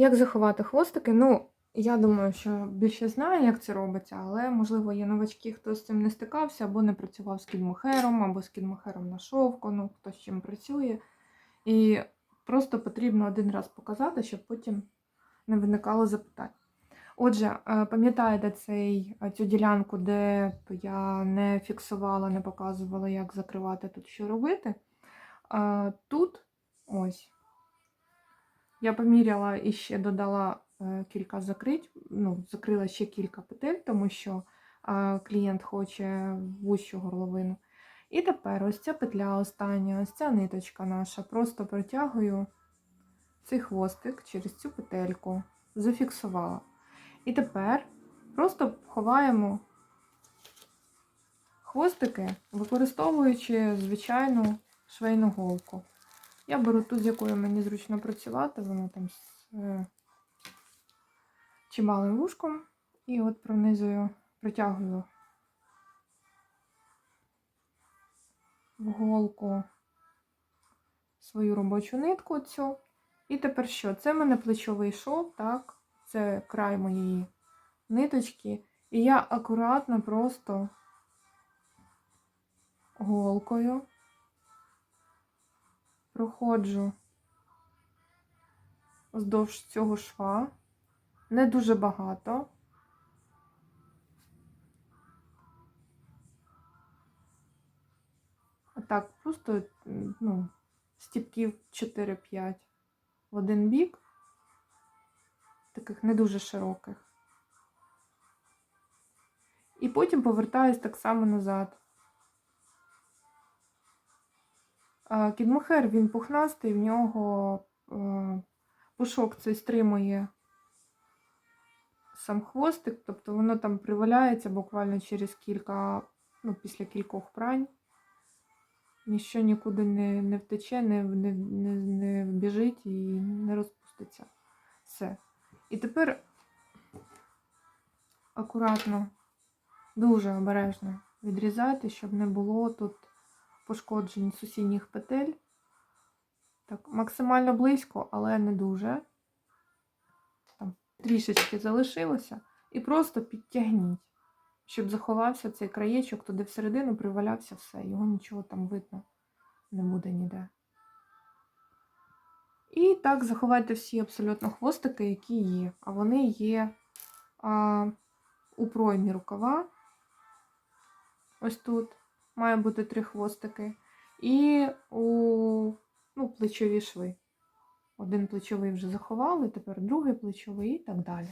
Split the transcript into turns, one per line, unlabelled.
Як заховати хвостики? Ну, я думаю, що більше знає, як це робиться, але, можливо, є новачки, хто з цим не стикався, або не працював з кідмохером, або з кідмохером на шовку, ну, хто з чим працює. І просто потрібно один раз показати, щоб потім не виникало запитань. Отже, е, пам'ятаєте е, цю ділянку, де я не фіксувала, не показувала, як закривати тут, що робити. Е, Тут ось я поміряла і ще додала е, кілька закрить, ну, закрила ще кілька петель, тому що е, клієнт хоче вущу горловину. І тепер ось ця петля остання, ось ця ниточка наша. Просто протягую цей хвостик через цю петельку, зафіксувала. І тепер просто ховаємо хвостики, використовуючи звичайну швейну голку. Я беру ту, з якою мені зручно працювати, вона там з е, чималим вушком. І от пронизую, притягую в голку свою робочу нитку цю. І тепер що? Це в мене плечовий шов, так? Це край моєї ниточки. І я акуратно просто голкою проходжу вздовж цього шва. Не дуже багато. Отак, просто ну, стіпків 4-5 в один бік, таких не дуже широких. І потім повертаюсь так само назад. А, Кідмохер він пухнастий, в нього е, пушок цей стримує сам хвостик, тобто воно там приваляється буквально через кілька, ну, після кількох прань. Ніщо нікуди не, не втече, не, не, не, не вбіжить і не розпуститься. Все. І тепер акуратно, дуже обережно відрізати, щоб не було тут пошкоджень сусідніх петель. Так, максимально близько, але не дуже. Там трішечки залишилося. І просто підтягніть, щоб заховався цей краєчок, туди всередину привалявся все, його нічого там видно не буде ніде. І так заховайте всі абсолютно хвостики, які є. А вони є а, у проймі рукава. Ось тут має бути три хвостики. І у ну, плечові шви. Один плечовий вже заховали, тепер другий плечовий і так далі.